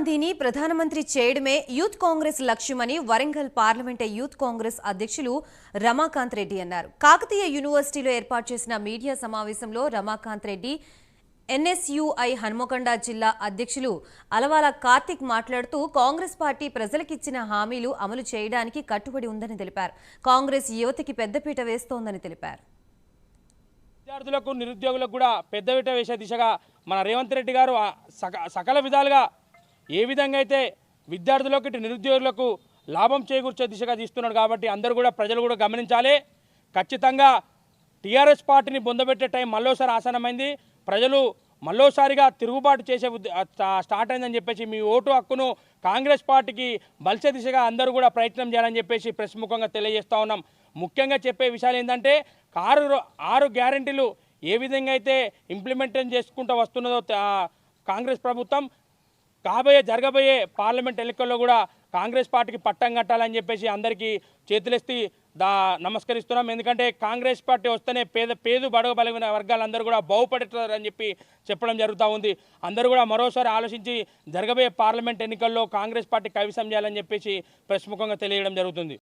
గాంధీని ప్రధానమంత్రి చేయడమే యూత్ కాంగ్రెస్ లక్ష్యమని వరంగల్ పార్లమెంట్ యూత్ కాంగ్రెస్ అధ్యక్షులు రమాకాంత్ రెడ్డి అన్నారు. కాకతీయ యూనివర్సిటీలో ఏర్పాటు చేసిన మీడియా సమావేశంలో రమాకాంత్ రెడ్డి ఎన్ఎస్యుఐ హన్మకొండ జిల్లా అధ్యక్షులు అలవాల కార్తిక్ మాట్లాడుతూ కాంగ్రెస్ పార్టీ ప్రజలకిచ్చిన హామీలు అమలు చేయడానికి కట్టుబడి ఉందని తెలిపారు. కాంగ్రెస్ యువతకి పెద్దపీట వేస్తోందని తెలిపారు. విద్యార్థులకు నిరుద్యోగులకు కూడా పెద్దపీట వేసే దిశగా మన రేవంత్ రెడ్డి గారు సక సకల విధాలుగా ఏ విధంగా అయితే విద్యార్థులకు ఇటు నిరుద్యోగులకు లాభం చేకూర్చే దిశగా తీస్తున్నాడు కాబట్టి అందరూ కూడా ప్రజలు కూడా గమనించాలి. ఖచ్చితంగా టీఆర్ఎస్ పార్టీని బొందబెట్టే టైం మళ్ళోసారి ఆసనమైంది ప్రజలు మళ్ళోసారిగా తిరుగుబాటు చేసే స్టార్ట్ అయిందని చెప్పేసి మీ ఓటు హక్కును కాంగ్రెస్ పార్టీకి బలిసే దిశగా అందరూ కూడా ప్రయత్నం చేయాలని చెప్పేసి ప్రెస్ ముఖంగా తెలియజేస్తూ ఉన్నాం. ముఖ్యంగా చెప్పే విషయాలు ఏంటంటే ఆరు ఆరు గ్యారంటీలు ఏ విధంగా అయితే ఇంప్లిమెంటేషన్ చేసుకుంటూ వస్తున్నదో కాంగ్రెస్ ప్రభుత్వం కాబోయే జరగబోయే పార్లమెంట్ ఎన్నికల్లో కూడా కాంగ్రెస్ పార్టీకి పట్టం కట్టాలని చెప్పేసి అందరికీ చేతులెత్తి దా నమస్కరిస్తున్నాం. ఎందుకంటే కాంగ్రెస్ పార్టీ వస్తేనే పేద పేద బడగ బలిగిన వర్గాలందరూ కూడా బాగుపడతారని చెప్పి చెప్పడం జరుగుతూ ఉంది. అందరూ కూడా మరోసారి ఆలోచించి జరగబోయే పార్లమెంట్ ఎన్నికల్లో కాంగ్రెస్ పార్టీ కవిసం చేయాలని చెప్పేసి ప్రశ్ముఖంగా తెలియడం జరుగుతుంది.